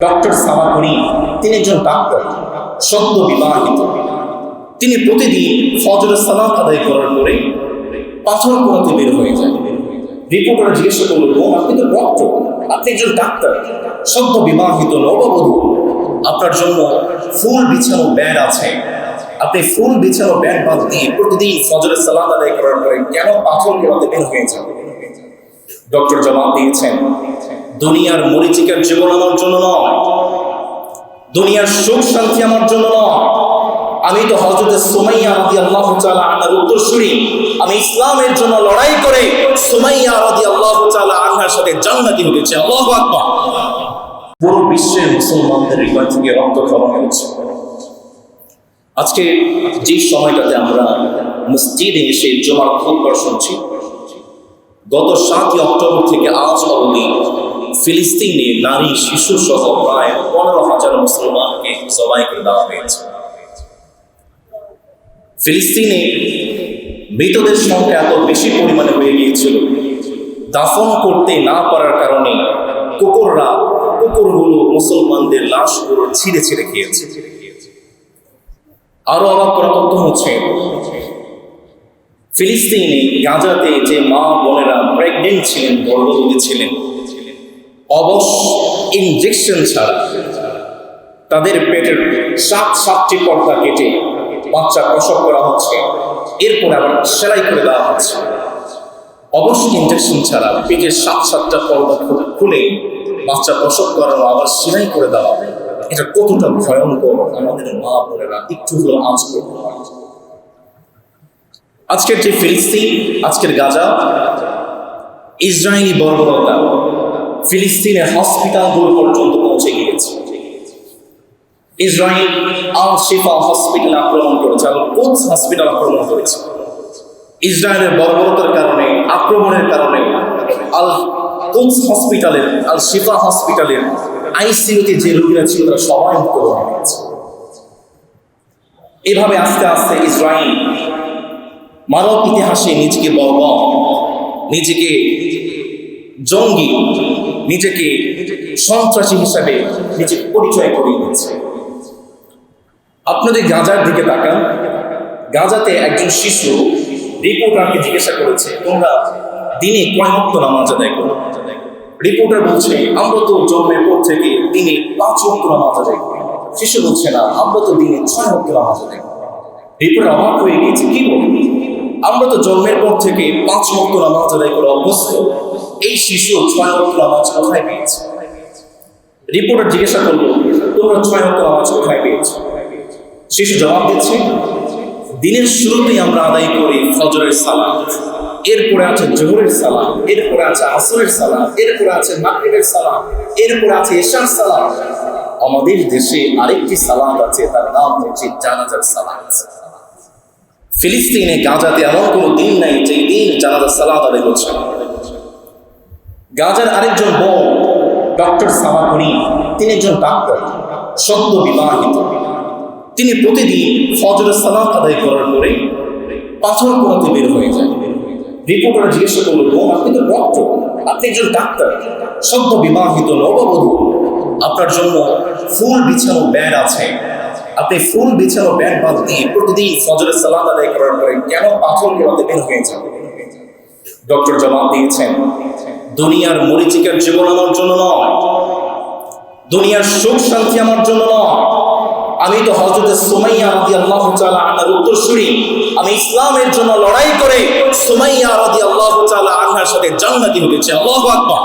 Doctor সামাকুনি, তিনি একজন doctor, সদ্য বিবাহিত। তিনি প্রতিদিন ফজর সালাত আদায় করার পরে পাথর পোড়াতে বের হয়ে যায়। রিপোর্টার জিজ্ঞাসা করল, বোন, আপনি তো ডক্টর, আপনি একজন ডাক্তার, সদ্য বিবাহিত নববধূ, আপনার জন্য ফুল বিছানো ব্যাড আছে। আপনি ফুল বিছানো ব্যাড বাদ দিয়ে প্রতিদিন ফজরের সালাত আদায় করার পরে কেন পাথর পোড়াতে বের হয়ে যান? ডক্টর জবাব দিয়েছেন দুনিয়ার মরিচিকার জীবন আমার জন্য নয়। দুনিয়ার সুখ শান্তি আমার জন্য নয়। আমি তো হজরত সুমাইয়া রাদি আল্লাহ আনহার উত্তরসূরি। আমি ইসলামের জন্য লড়াই করে সুমাইয়া রাদি আল্লাহ আনহার সাথে জান্নাতি হয়েছে আল্লাহ আকবার। পুরো বিশ্বের মুসলমানদের হৃদয় থেকে রক্তক্ষরণ হয়েছে। আজকে যে সময়টাতে আমরা মসজিদে এসে জমার খুতবা শুনছি, গত সাতই অক্টোবর থেকে আজ অবধি ফিলিস্তিনে নারী শিশু সহ প্রায় পনেরো হাজার মুসলমানকে জবাই করে দেওয়া হয়েছে। ফিলিস্তিনে মৃতদের সংখ্যা এত বেশি পরিমাণে হয়ে গিয়েছিল। দাফন করতে না পারার কারণে কুকুররা, কুকুরগুলো মুসলমানদের লাশগুলো ছিঁড়ে ছিঁড়ে খেয়েছে। আরও অবাক করা তথ্য হচ্ছে, ফিলিস্তিনে গাজাতে যে মা বোনেরা প্রেগনেন্ট ছিলেন গর্ভবতী ছিলেন অবশ ইনজেকশন ছাড়া তাদের পেটের সাত সাতটি পর্দা কেটে বাচ্চা প্রসব করা হচ্ছে। এরপরে আবার সেলাই করে দেওয়া হচ্ছে। অবশ্য ইনজেকশন ছাড়া পেটের সাত সাতটা পর্দা খুলে বাচ্চা প্রসব করানো, আবার সেলাই করে দেওয়া। এটা কতটা ভয়ঙ্কর, আমাদের মা বোনেরা একটু হলেও আঁচ করতে আজকের যে ফিলিস্তিন, আজকের গাজা, ইসরায়েলি বর্বরতা ফিলিস্তিনের হসপিটালগুলো পর্যন্ত পৌঁছে গিয়েছে। ইসরায়েল আল শিফা হসপিটাল আক্রমণ করেছে আল কোচ হসপিটাল আক্রমণ করেছে। ইসরায়েলের বর্বরতার কারণে, আক্রমণের কারণে আল কোচ হসপিটালের আল শিফা হসপিটালের আইসিইউতে যে রোগীরা ছিল তারা সবাই মৃত্যুবরণ করেছে এভাবে আস্তে আস্তে ইসরায়েল মানব ইতিহাসে নিজেকে বর্ব নিজেকে জঙ্গি নিজেকে সন্ত্রাসী হিসাবে নিজেকে পরিচয় করিয়ে দিচ্ছে। আপনাদের গাজার দিকে তাকান। গাজাতে একজন শিশু রিপোর্টারকে জিজ্ঞাসা করেছে, তোমরা দিনে কয় ভক্ত নামাজ আদায় করো? রিপোর্টার বলছে, আমরা তো জন্মের পর থেকে দিনে পাঁচ ভক্ত নামাজ আদায় করি। শিশু বলছে, না, আমরা তো দিনে ছয় ভক্ত নামাজ আদায় করি। রিপোর্টার অবাক হয়ে গিয়েছে, কি বলব আমরা তো জন্মের পর থেকে পাঁচ ভক্ত নামাজ আদায় করে অভ্যস্ত। এই শিশু ছয় ভক্ত আওয়াজ কোথায় পেয়েছে? রিপোর্টার জিজ্ঞাসা করল, তোমরা ছয় ভক্ত আওয়াজ কোথায় পেয়েছ? শিশু জবাব দিচ্ছে, দিনের শুরুতেই আমরা আদায় করি ফজরের সালাম এরপরে আছে জোহরের সালাম এরপরে আছে আসরের সালাম এরপরে আছে মাগরিবের সালাম এরপরে আছে এশার সালাম আমাদের দেশে আরেকটি সালাম আছে, তার নাম হচ্ছে জানাজার সালাম ফিলিস্তিনে গাজাতে এমন কোনো দিন নাই যে দিন জানাজার সালাত আদায় করছে না। গাজার আরেকজন বোন ডক্টর সামাকুনি তিনি একজন ডাক্তার, সদ্য বিবাহিত। তিনি প্রতিদিন ফজরের সালাত আদায় করার পরে পাথর পোড়াতে বের হয়ে যায়। রিপোর্টার জিজ্ঞাসা করল বোন আপনি তো ডক্টর, আপনি একজন ডাক্তার, সদ্য বিবাহিত নববধূ, আপনার জন্য ফুল বিছানো ব্যাড আছে। আপনি ফুল বিছানো ব্যাড বাদ দিয়ে প্রতিদিন ফজরের সালাত আদায় করার পরে কেন পাথর পোড়াতে বের হয়ে যান? ডক্টর জবাব দিয়েছেন দুনিয়ার মরিচিকার জীবন আমার জন্য নয়। দুনিয়ার সুখ শান্তি আমার জন্য নয়। আমি তো হজরত সুমাইয়া রাদি আল্লাহ আনার উত্তরসূরি। আমি ইসলামের জন্য লড়াই করে সুমাইয়া রাদি আল্লাহ আনার সাথে জান্নাতি হতে চাই। আল্লাহ আকবার।